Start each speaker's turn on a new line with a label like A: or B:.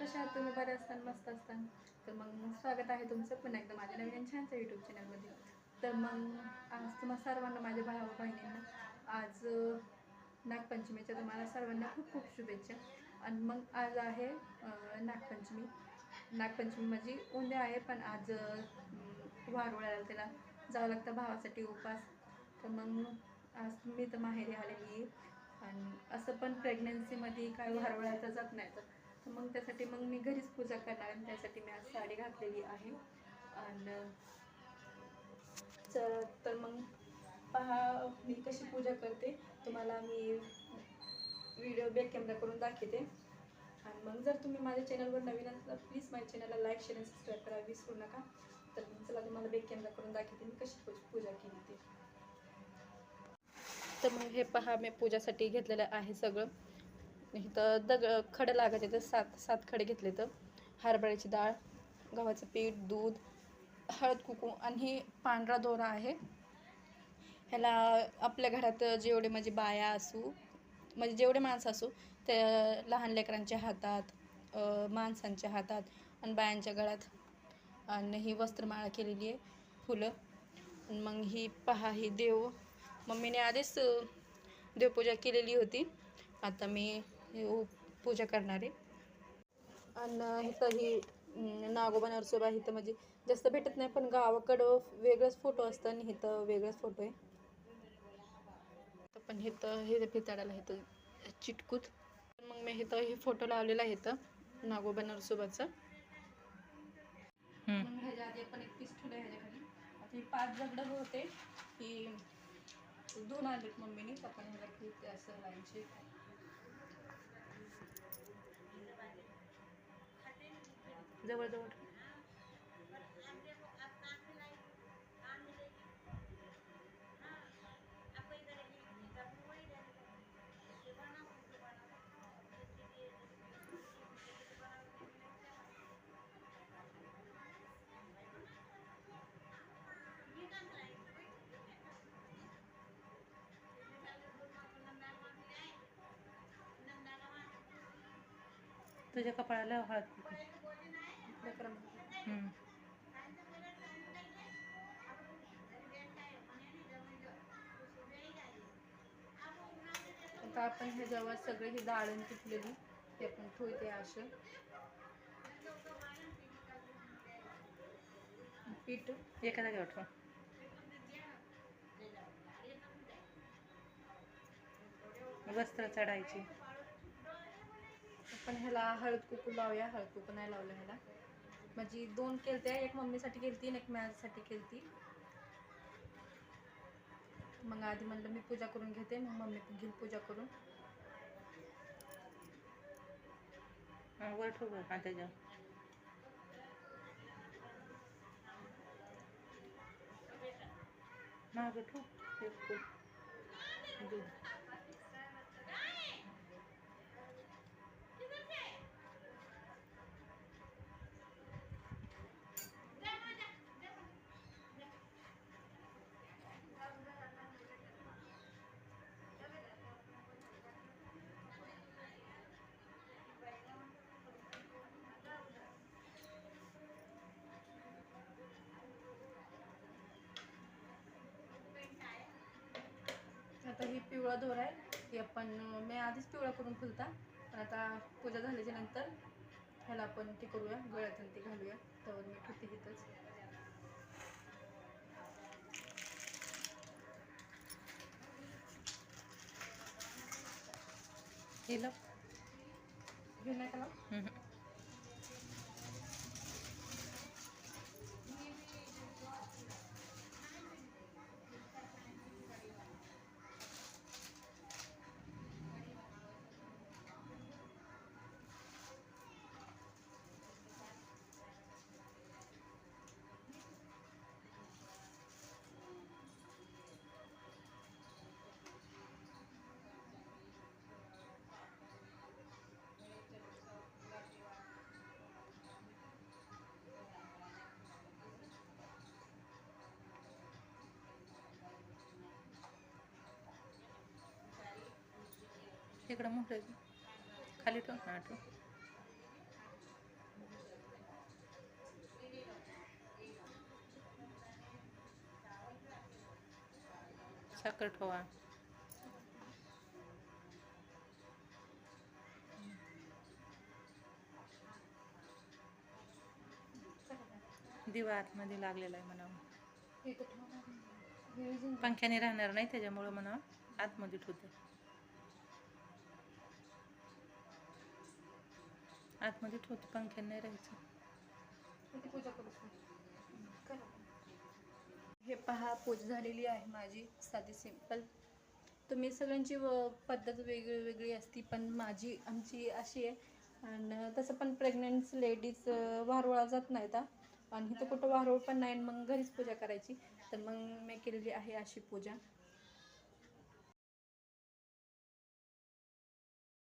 A: कशा आहात? तुम्ही बरे असताना मस्त असताना? तर मग स्वागत आहे तुमचं पुन्हा एकदा माझ्या नवीन छानच्या यूट्यूब चॅनलमध्ये तर मग आज तुम्हाला सर्वांना माझ्या भावा बहिणींना आज नागपंचमीच्या तुम्हाला सर्वांना खूप खूप शुभेच्छा. आणि मग आज आहे नागपंचमी. नागपंचमी म्हणजे उद्या आहे पण आज अं, वारुळ्याला त्याला जावं लागतं भावासाठी उपास. तर मग आज मी तर माहेरी आलेली आहे. आणि असं पण प्रेग्नन्सीमध्ये काय वारुळ्याचा जात नाही तर तर मग त्यासाठी मग मी घरीच पूजा करणार आणि त्यासाठी मी आज साडी घातलेली आहे. आणि तर तर मग पहा मी कशी पूजा करते. तुम्हाला मी व्हिडिओ बॅक कॅमेरा करून दाखवते. आणि मग जर तुम्ही माझ्या चॅनलवर नवीन असाल तर प्लीज माझ्या चॅनलला लाईक शेअर आणि सबस्क्राईब करा. विसरू नका. तर मग चला तुम्हाला बॅक कॅमेरा करून दाखवते. मी कशी पूजा केली ते. तर मग हे पहा मी पूजासाठी घेतलेलं आहे सगळं. इथं दग खडं लागत तर सात सात खडे घेतले तर. हरभऱ्याची डाळ गव्हाचं पीठ दूध हळद कुकू आणि पांढरा दोरा आहे. ह्याला आपल्या घरात जेवढे म्हणजे बाया असू म्हणजे जेवढे माणसं असू ते लहान लेकरांच्या हातात माणसांच्या हातात आणि बायांच्या गळ्यात. आणि ही वस्त्रमाळा केलेली आहे फुलं. आणि मग ही पहा ही देव. मम्मीने आधीच देवपूजा केलेली होती. आता मी हे पूजा करणार. आणि इथं ही नागोबा नरसोबा इथं म्हणजे जास्त भेटत नाही पण गावाकडं वेगळंच फोटो असतं आणि इथं वेगळंच फोटो आहे. तर पण इथं हे भिताडाला इथं चिटकूत. मग मी इथं हे फोटो लावलेला आहे इथं नागोबा नरसोबाचा. मग ह्याच्या आधी आपण एक पीस ठेवलं ह्याच्या खाली आता ही पाच दगडं होते ही दोन आलेत मम्मीने तर आपण ह्याला असं लाईनचे. जवळ जवळ
B: तुझ्या कपाळाला हळद
A: आता आपण ह्याच्यावर सगळे ही डाळण पिकलेली ते आपण ठेवते असं. पीठ.
B: एका जागेवर ठेव वस्त्र चढायची.
A: आपण ह्याला हळद कुकू लावूया. हळद कुकू नाही लावलं ह्याला. म्हणजे दोन केलते एक मम्मीसाठी केलती आणि एक माझ्यासाठी केलती मग आधी म्हणलं मी पूजा करून घेते, मग मम्मी घेईल पूजा करून.
B: वर ठेव हा त्याच्यावर. मागं ठेव दूध.
A: पिवळा दोर आहे. ही आपण मी आधीच पिवळा करून फुलता. पण आता पूजा झाल्याच्यानंतर ह्याला आपण ते करूया. गळ्यातून आणि ते घालूया. तर मी ठेवते इथंच
B: हे लाव.
A: घेऊन नाही का
B: इकडं मोठे खाली ठेव. ना ठेव.
C: साखर ठेवा. दिवा आतमध्ये लागलेला आहे म्हणा पंख्याने राहणार नाही त्याच्यामुळं म्हणा आतमध्ये ठेवते. आतमध्ये ठेवते पंख्याने नाही राहायचं.
A: हे पहा पूजा झालेली आहे माझी साधी सिंपल तुम्ही सगळ्यांची व- पद्धत वेगळी वेगळी असती पण माझी आमची अशी आहे. आणि तसं पण प्रेग्नंट लेडीज वारोळा जात नाहीत हा. आणि इथं कुठं वारोळ पण नाही आणि मग घरीच पूजा करायची. तर मग मी केलेली आहे अशी पूजा.